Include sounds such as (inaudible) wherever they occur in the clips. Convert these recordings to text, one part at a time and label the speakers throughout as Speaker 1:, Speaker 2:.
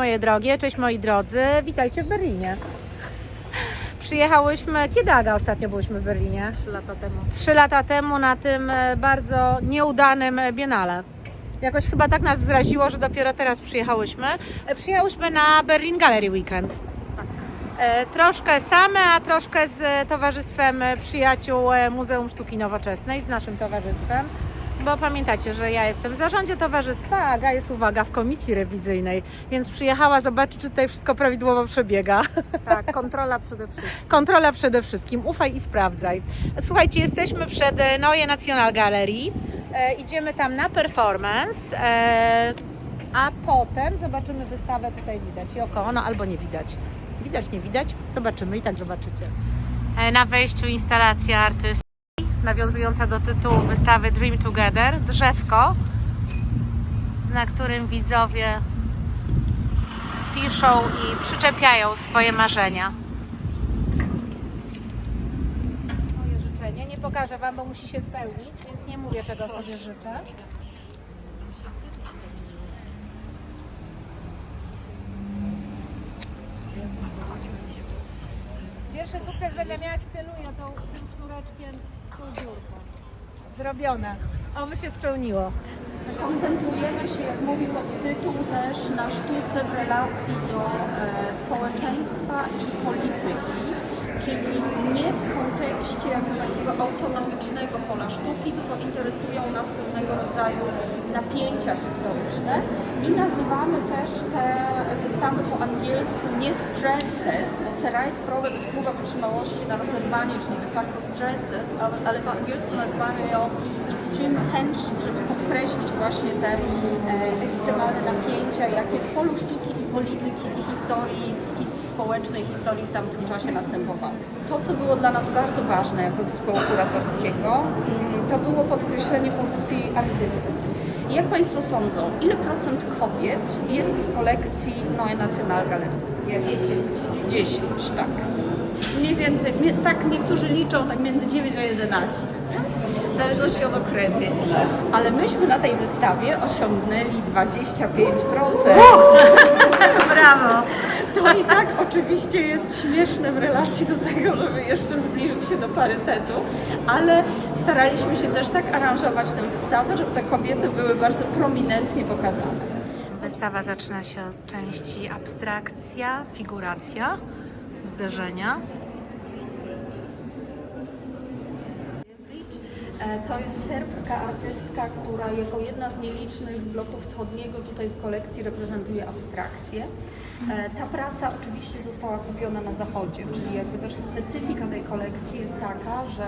Speaker 1: Moje drogie, cześć moi drodzy, witajcie w Berlinie. Przyjechałyśmy, kiedy Aga ostatnio byłyśmy w Berlinie?
Speaker 2: Trzy lata temu.
Speaker 1: Trzy lata temu na tym e, bardzo nieudanym Biennale. Jakoś chyba tak nas zraziło, że dopiero teraz przyjechałyśmy. E, Przyjechałyśmy na Berlin Gallery Weekend.
Speaker 2: Tak.
Speaker 1: E, Troszkę same, a troszkę z towarzystwem przyjaciół Muzeum Sztuki Nowoczesnej, z naszym towarzystwem. Bo pamiętacie, że ja jestem w zarządzie towarzystwa, a Aga jest, uwaga, w komisji rewizyjnej, więc przyjechała zobaczyć, czy tutaj wszystko prawidłowo przebiega. (laughs)
Speaker 2: Tak, kontrola przede wszystkim.
Speaker 1: Kontrola przede wszystkim, ufaj i sprawdzaj. Słuchajcie, jesteśmy przed e, Neue National Gallery. E, idziemy tam na performance, e, a potem zobaczymy wystawę, tutaj widać i około, no albo nie widać. Widać, nie widać, zobaczymy i tak zobaczycie. E, na wejściu instalacja artystki, nawiązująca do tytułu wystawy Dream Together, drzewko, na którym widzowie piszą i przyczepiają swoje marzenia. Moje życzenie. Nie pokażę Wam, bo musi się spełnić, więc nie mówię czego sobie życzę. Pierwszy sukces będę miała, jak celuję tą, tym sznureczkiem. Zrobione. Oby się spełniło.
Speaker 3: Koncentrujemy się, jak mówił tytuł, też na sztuce w relacji do e, społeczeństwa i polityki, czyli nie w kontekście takiego autonomicznego pola sztuki, tylko interesują nas pewnego rodzaju napięcia historyczne i nazywamy też te wystawy po angielsku nie stress test, bo Cerajsprowe to jest próba wytrzymałości na rozerwanie, czyli de facto stress ale, ale po angielsku nazywamy ją extreme tension, żeby podkreślić właśnie te e, ekstremalne napięcia, jakie w polu sztuki i polityki i historii i społecznej historii w tamtym czasie następowały. To, co było dla nas bardzo ważne jako zespołu kuratorskiego, mm, to było podkreślenie pozycji artysty. Jak Państwo sądzą, ile procent kobiet jest w kolekcji Neue National Galerie? 10. 10, tak. Mniej więcej, tak niektórzy liczą tak między 9 a 11, nie? w zależności od okresu. Ale myśmy na tej wystawie osiągnęli 25%.
Speaker 1: Brawo!
Speaker 3: To i tak oczywiście jest śmieszne w relacji do tego, żeby jeszcze zbliżyć się do parytetu, ale staraliśmy się też tak aranżować tę wystawę, żeby te kobiety były bardzo prominentnie pokazane.
Speaker 1: Wystawa zaczyna się od części abstrakcja, figuracja, zderzenia.
Speaker 3: E, To jest serbska artystka, która jako jedna z nielicznych z bloku wschodniego tutaj w kolekcji reprezentuje abstrakcję. E, Ta praca oczywiście została kupiona na zachodzie, czyli jakby też specyfika tej kolekcji jest taka, że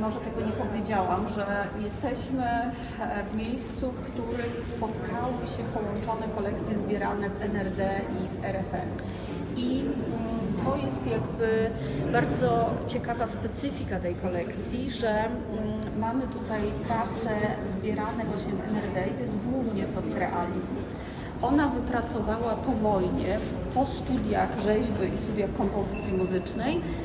Speaker 3: może tego nie powiedziałam, że jesteśmy w, e, miejscu, w którym spotkały się połączone kolekcje zbierane w NRD i w RFN. I mm, to jest jakby bardzo ciekawa specyfika tej kolekcji, że mm, mamy tutaj prace zbierane właśnie w NRD i to jest głównie socrealizm. Ona wypracowała po wojnie, po studiach rzeźby i studiach kompozycji muzycznej, e,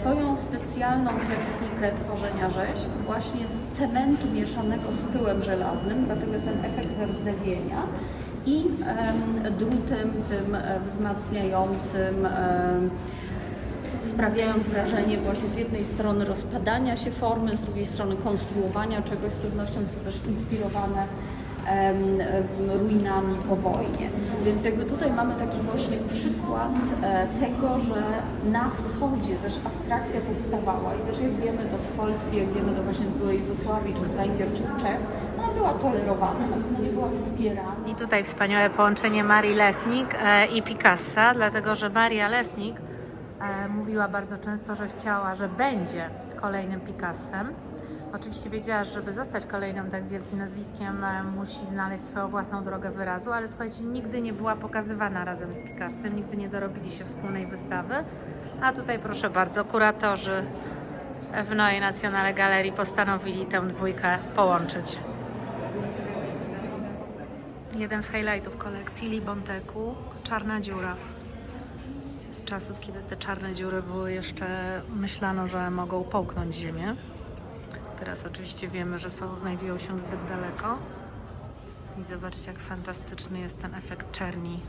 Speaker 3: swoją specjalną technikę tworzenia rzeźb właśnie z cementu mieszanego z pyłem żelaznym, dlatego jest ten efekt rdzewienia i em, drutem tym e, wzmacniającym sprawiając wrażenie właśnie z jednej strony rozpadania się formy, z drugiej strony konstruowania czegoś, z pewnością jest to też inspirowane ruinami po wojnie. Więc jakby tutaj mamy taki właśnie przykład e, tego, że na wschodzie też abstrakcja powstawała i też jak wiemy to z Polski, jak wiemy to właśnie z byłej Jugosławii, czy z Węgier, czy z Czech, ona była tolerowana, na pewno nie była wspierana.
Speaker 1: I tutaj wspaniałe połączenie Marii Lesnik e, i Picassa, dlatego że Maria Lesnik e, mówiła bardzo często, że chciała, że będzie kolejnym Picassem. Oczywiście wiedziała, że żeby zostać kolejnym tak wielkim nazwiskiem, e, musi znaleźć swoją własną drogę wyrazu, ale słuchajcie, nigdy nie była pokazywana razem z Picassem, nigdy nie dorobili się wspólnej wystawy. A tutaj proszę bardzo, kuratorzy w Neue Nationale Galerii postanowili tę dwójkę połączyć. Jeden z highlightów kolekcji Libonteku Czarna dziura. Z czasów, kiedy te czarne dziury były jeszcze myślano, że mogą połknąć Ziemię. Teraz oczywiście wiemy, że są, znajdują się zbyt daleko. I zobaczcie, jak fantastyczny jest ten efekt czerni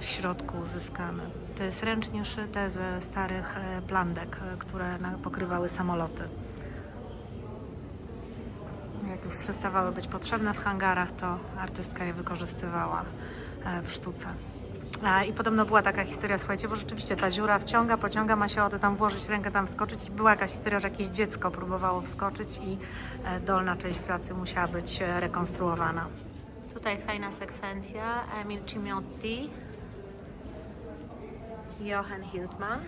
Speaker 1: środku uzyskamy. To jest ręcznie szyte ze starych e, blandek, e, które pokrywały samoloty. Jak już przestawały być potrzebne w hangarach, to artystka je wykorzystywała e, w sztuce. I podobno była taka historia, słuchajcie, bo rzeczywiście ta dziura wciąga, pociąga, ma się ochotę tam włożyć rękę, tam wskoczyć. I była jakaś historia, że jakieś dziecko próbowało wskoczyć i e, dolna część pracy musiała być e, rekonstruowana. Tutaj fajna sekwencja. Emil Cimiotti, Johan Hildman.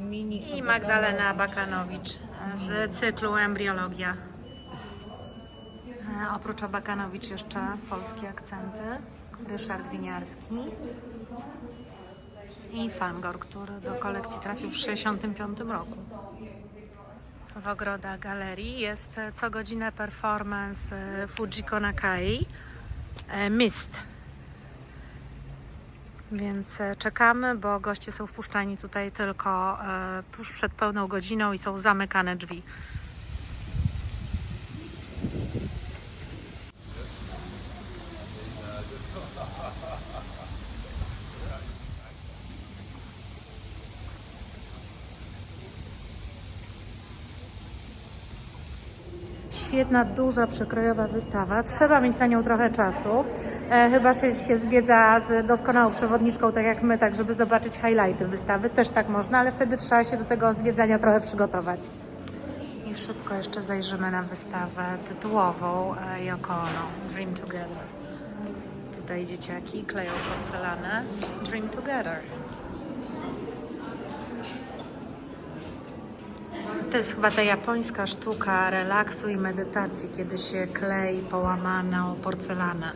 Speaker 2: Mini
Speaker 1: I Magdalena Bakanowicz z cyklu Embriologia. Oprócz Abakanowicz jeszcze polskie akcenty. Ryszard Winiarski i Fangor, który do kolekcji trafił w 1965 roku. W ogrodach galerii jest co godzinę performance e, Fujiko Nakai e, Mist. Więc e, czekamy, bo goście są wpuszczani tutaj tylko tuż przed pełną godziną i są zamykane drzwi. Świetna, duża, przekrojowa wystawa. Trzeba mieć na nią trochę czasu. E, chyba się, się zwiedza z doskonałą przewodniczką, tak jak my, tak żeby zobaczyć highlighty wystawy. Też tak można, ale wtedy trzeba się do tego zwiedzania trochę przygotować. I szybko jeszcze zajrzymy na wystawę tytułową e, Yoko Ono, Dream Together. Tutaj dzieciaki kleją porcelanę Dream Together. To jest chyba ta japońska sztuka relaksu i medytacji, kiedy się klei połamaną porcelanę.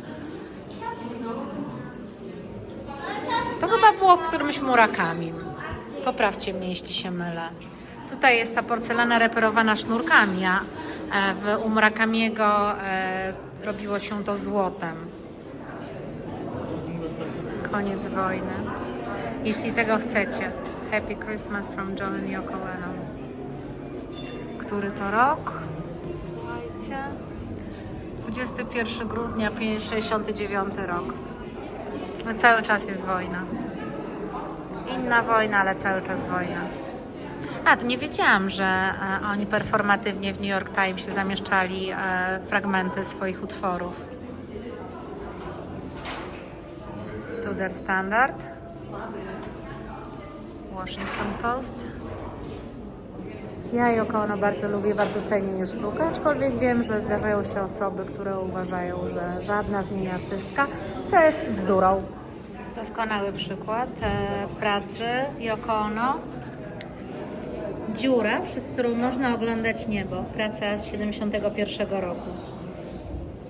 Speaker 1: To chyba było w którymś Murakami. Poprawcie mnie, jeśli się mylę. Tutaj jest ta porcelana reperowana sznurkami, a e, w u Murakamiego e, robiło się to złotem. Koniec wojny. Jeśli tego chcecie. Happy Christmas from John and Yoko Ono. Który to rok? Słuchajcie. 21 grudnia 69 rok. No cały czas jest wojna. Inna wojna, ale cały czas wojna. A, to nie wiedziałam, że e, oni performatywnie w New York Timesie zamieszczali e, fragmenty swoich utworów. Tudor Standard. Washington Post. Ja Joko Ono bardzo lubię, bardzo cenię jej sztukę, aczkolwiek wiem, że zdarzają się osoby, które uważają, że żadna z niej artystka, co jest bzdurą. Doskonały przykład e, pracy Joko Ono. Dziura, przez którą można oglądać niebo. Praca z 71 roku.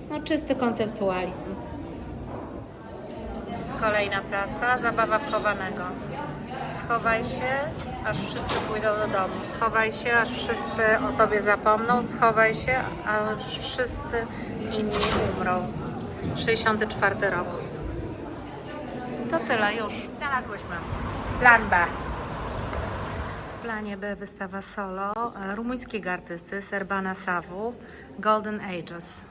Speaker 1: No, czysty konceptualizm. Kolejna praca, zabawa wchowanego. Schowaj się, aż wszyscy pójdą do domu. Schowaj się, aż wszyscy o tobie zapomną. Schowaj się, aż wszyscy inni umrą. 64 rok. To tyle już. Znalazłyśmy. Plan B. W planie B wystawa solo e, rumuńskiego artysty Serbana Savu Golden Ages.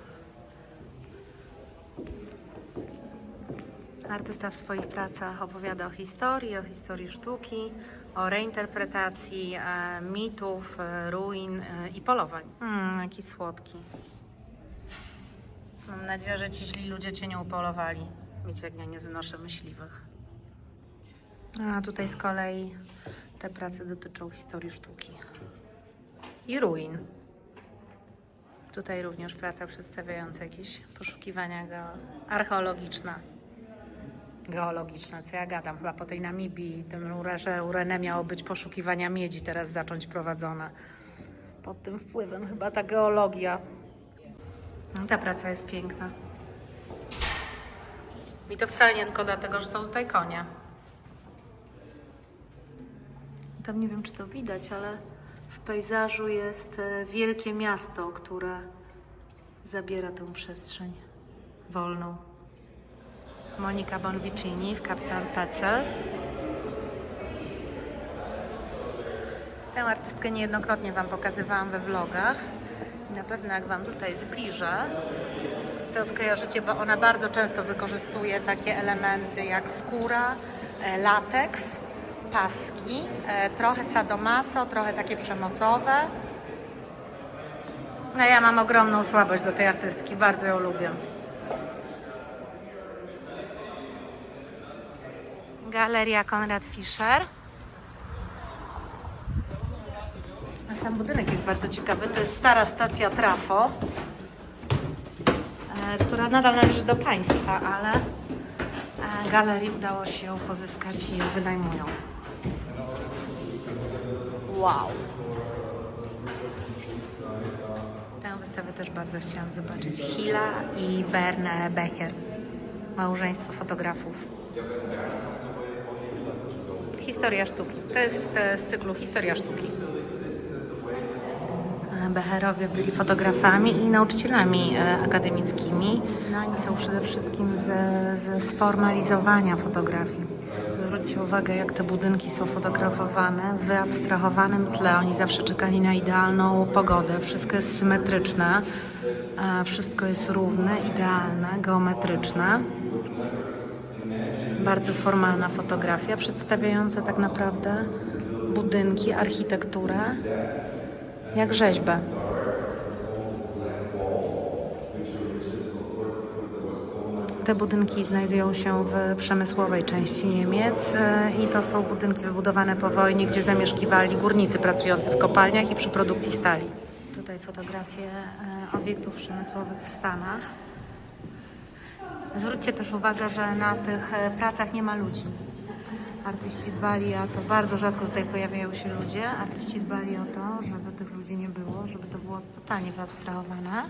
Speaker 1: Artysta w swoich pracach opowiada o historii, o historii sztuki, o reinterpretacji e, mitów, e, ruin e, i polowań. Mm, jaki słodki. Mam nadzieję, że ci źli ludzie cię nie upolowali. Wiecie, jak ja nie znoszę myśliwych. A tutaj z kolei te prace dotyczą historii sztuki i ruin. Tutaj również praca przedstawiająca jakieś poszukiwania archeologiczne. Geologiczne, co ja gadam, chyba po tej Namibii, tym urze Urene miało być poszukiwania miedzi teraz zacząć prowadzone. Pod tym wpływem chyba ta geologia. No, ta praca jest piękna. I to wcale nie tylko dlatego, że są tutaj konie. Tam nie wiem, czy to widać, ale w pejzażu jest e, wielkie miasto, które zabiera tę przestrzeń wolną. Monika Bonvicini w Kapitan Pecel. Tę artystkę niejednokrotnie Wam pokazywałam we vlogach. I na pewno jak Wam tutaj zbliżę, to skojarzycie, bo ona bardzo często wykorzystuje takie elementy jak skóra, e, lateks, paski, e, trochę sadomaso, trochę takie przemocowe. No ja mam ogromną słabość do tej artystki, bardzo ją lubię. Galeria Konrad Fischer. A sam budynek jest bardzo ciekawy. To jest stara stacja trafo, e, która nadal należy do państwa, ale e, galerii udało się pozyskać i ją wynajmują. Wow. Tę wystawę też bardzo chciałam zobaczyć. Hila i Berne Becher. Małżeństwo fotografów. Historia sztuki. To jest e, z cyklu Historia sztuki. E, Becherowie byli fotografami i nauczycielami e, akademickimi. Znani są przede wszystkim ze, ze sformalizowania fotografii. Zwróćcie uwagę, jak te budynki są fotografowane w wyabstrahowanym tle. Oni zawsze czekali na idealną pogodę. Wszystko jest symetryczne, wszystko jest równe, idealne, geometryczne. Bardzo formalna fotografia, przedstawiająca tak naprawdę budynki, architekturę jak rzeźbę. Te budynki znajdują się w przemysłowej części Niemiec e, i to są budynki wybudowane po wojnie, gdzie zamieszkiwali górnicy pracujący w kopalniach i przy produkcji stali. Tutaj fotografie e, obiektów przemysłowych w Stanach. Zwróćcie też uwagę, że na tych e, pracach nie ma ludzi. Artyści dbali, a to bardzo rzadko tutaj pojawiają się ludzie, artyści dbali o to, żeby tych ludzi nie było, żeby to było totalnie wyabstrahowane.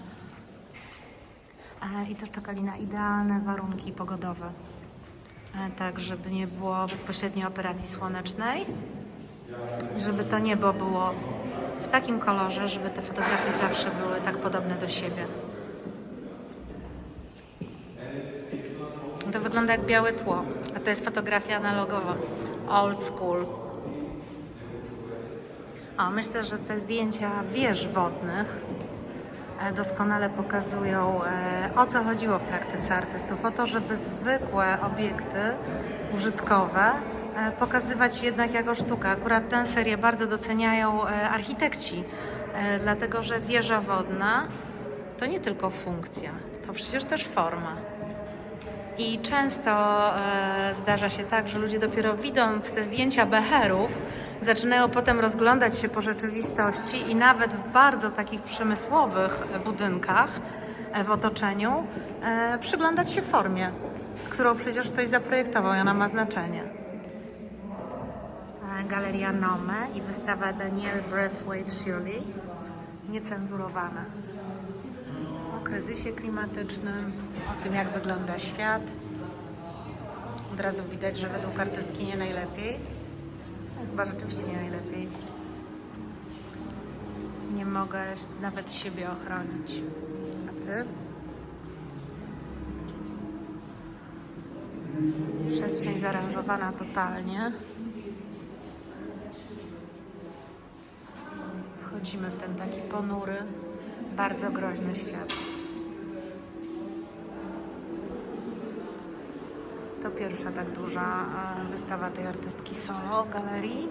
Speaker 1: E, I też czekali na idealne warunki pogodowe. E, Tak, żeby nie było bezpośredniej operacji słonecznej, żeby to niebo było w takim kolorze, żeby te fotografie zawsze były tak podobne do siebie. Wygląda jak białe tło, a to jest fotografia analogowa, old school. O, myślę, że te zdjęcia wież wodnych e, doskonale pokazują, e, o co chodziło w praktyce artystów. O to, żeby zwykłe obiekty użytkowe e, pokazywać jednak jako sztuka. Akurat tę serię bardzo doceniają architekci, dlatego że wieża wodna to nie tylko funkcja, to przecież też forma. I często e, zdarza się tak, że ludzie dopiero widząc te zdjęcia becherów, zaczynają potem rozglądać się po rzeczywistości i nawet w bardzo takich przemysłowych budynkach e, w otoczeniu e, przyglądać się formie, którą przecież ktoś zaprojektował i ona ma znaczenie. E, Galeria Nome i wystawa Daniel Braithwaite Shirley, niecenzurowana kryzysie klimatycznym, o tym, jak wygląda świat. Od razu widać, że według artystki nie najlepiej. Chyba rzeczywiście nie najlepiej. Nie mogę nawet siebie ochronić. A ty? Przestrzeń zaaranżowana totalnie. Wchodzimy w ten taki ponury, bardzo groźny świat. Pierwsza tak duża e, wystawa tej artystki solo w galerii.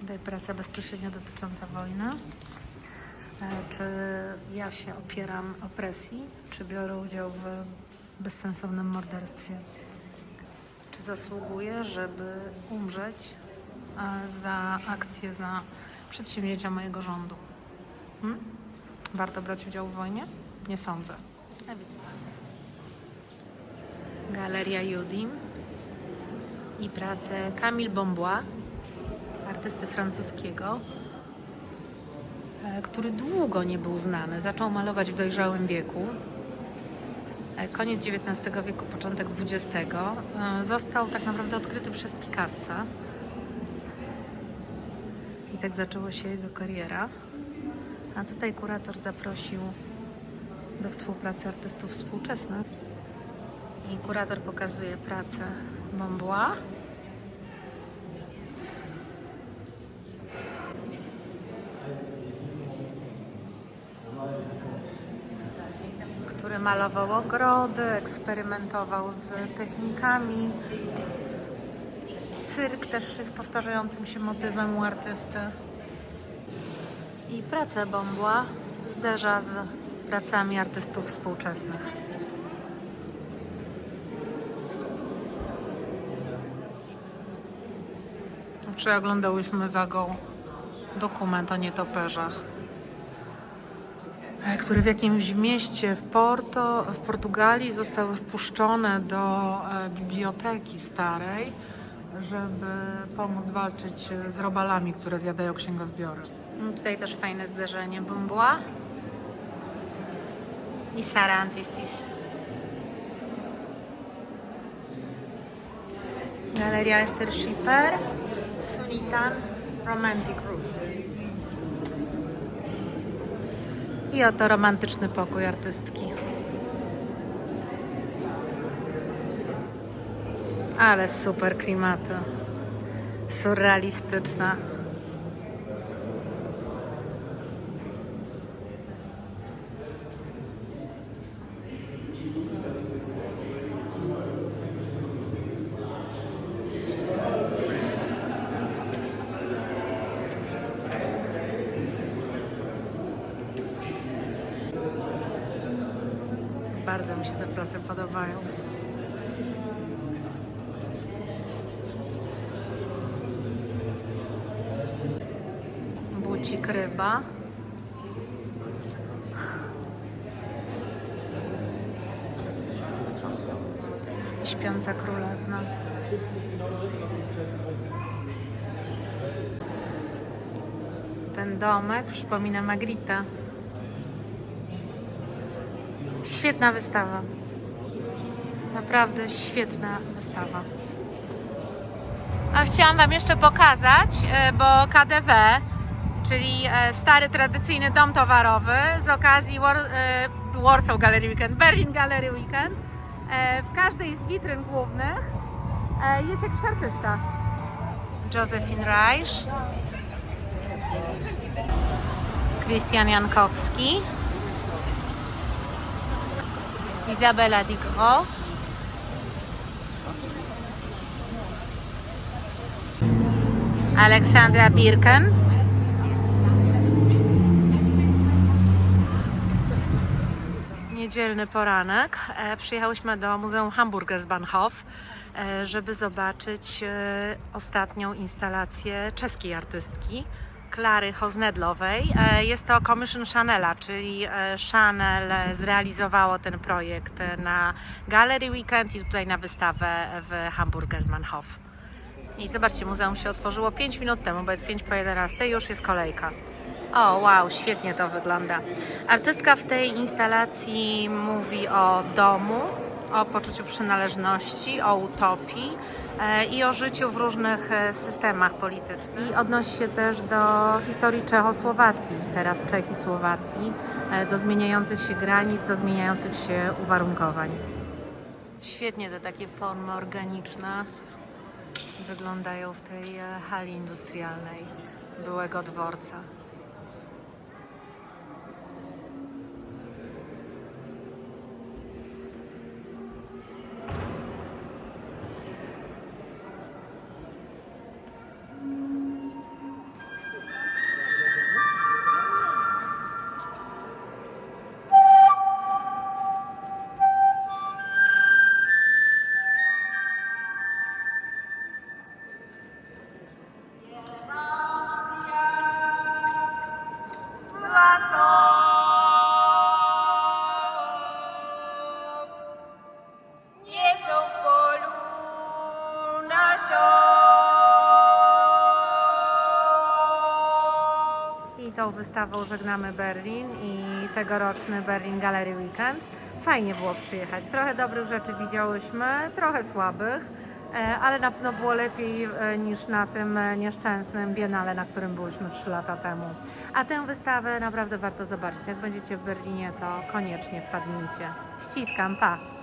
Speaker 1: Tutaj praca bezpośrednio dotycząca wojny. E, Czy ja się opieram opresji, czy biorę udział w bezsensownym morderstwie? Czy zasługuję, żeby umrzeć e, za akcję, za przedsięwzięcia mojego rządu? Hmm? Warto brać udział w wojnie? Nie sądzę. A wiecie. Galeria Judim i pracę Camille Bombois, artysty francuskiego, e, który długo nie był znany. Zaczął malować w dojrzałym wieku. E, Koniec XIX wieku, początek XX. E, Został tak naprawdę odkryty przez Picassa. I tak zaczęła się jego kariera. A tutaj kurator zaprosił do współpracy artystów współczesnych. I kurator pokazuje pracę Bombois. który Malował ogrody, eksperymentował z technikami. Cyrk też jest powtarzającym się motywem u artysty. I praca Bombła zderza z pracami artystów współczesnych. Czy oglądałyśmy za go dokument o nietoperzach? e, które w jakimś mieście w Porto, w Portugalii zostały wpuszczone do e, biblioteki starej, żeby pomóc walczyć z robalami, które zjadają księgozbiory. No, tutaj też fajne zderzenie Bumbła i Sara Antistis. Galeria Esther Schiffer, Sunitan Romantic Room. I oto romantyczny pokój artystki. Ale super klimaty. Surrealistyczna. Bardzo mi się te prace podobają. Bucik ryba. Śpiąca królewna. Ten domek przypomina Magritte. Świetna wystawa. Naprawdę świetna wystawa. A chciałam Wam jeszcze pokazać, e, bo KDW, czyli e, stary tradycyjny dom towarowy z okazji War, e, Warsaw Gallery Weekend, Berlin Gallery Weekend, w każdej z witryn głównych jest jakiś artysta. Josephine Reich, Christian Jankowski, Izabela Digro. Aleksandra Birken. Niedzielny poranek. E, Przyjechałyśmy do Muzeum Hamburgersbahnhof, e, żeby zobaczyć e, ostatnią instalację czeskiej artystki, Klary Hoznedlowej. E, Jest to commission Chanela, czyli e, Chanel zrealizowało ten projekt na Gallery Weekend i tutaj na wystawę w Hamburgersbahnhof. I zobaczcie, muzeum się otworzyło 5 minut temu, bo jest 5 po 11 i już jest kolejka. O, wow, świetnie to wygląda. Artystka w tej instalacji mówi o domu, o poczuciu przynależności, o utopii e, i o życiu w różnych e, systemach politycznych. I odnosi się też do historii Czechosłowacji, teraz Czech i Słowacji, e, do zmieniających się granic, do zmieniających się uwarunkowań. Świetnie te takie formy organiczne wyglądają w tej hali industrialnej byłego dworca. Tą wystawą żegnamy Berlin i tegoroczny Berlin Gallery Weekend. Fajnie było przyjechać. Trochę dobrych rzeczy widziałyśmy, trochę słabych, e, ale na pewno było lepiej e, niż na tym e, nieszczęsnym Biennale, na którym byłyśmy 3 lata temu. A tę wystawę naprawdę warto zobaczyć. Jak będziecie w Berlinie, to koniecznie wpadnijcie. Ściskam, pa!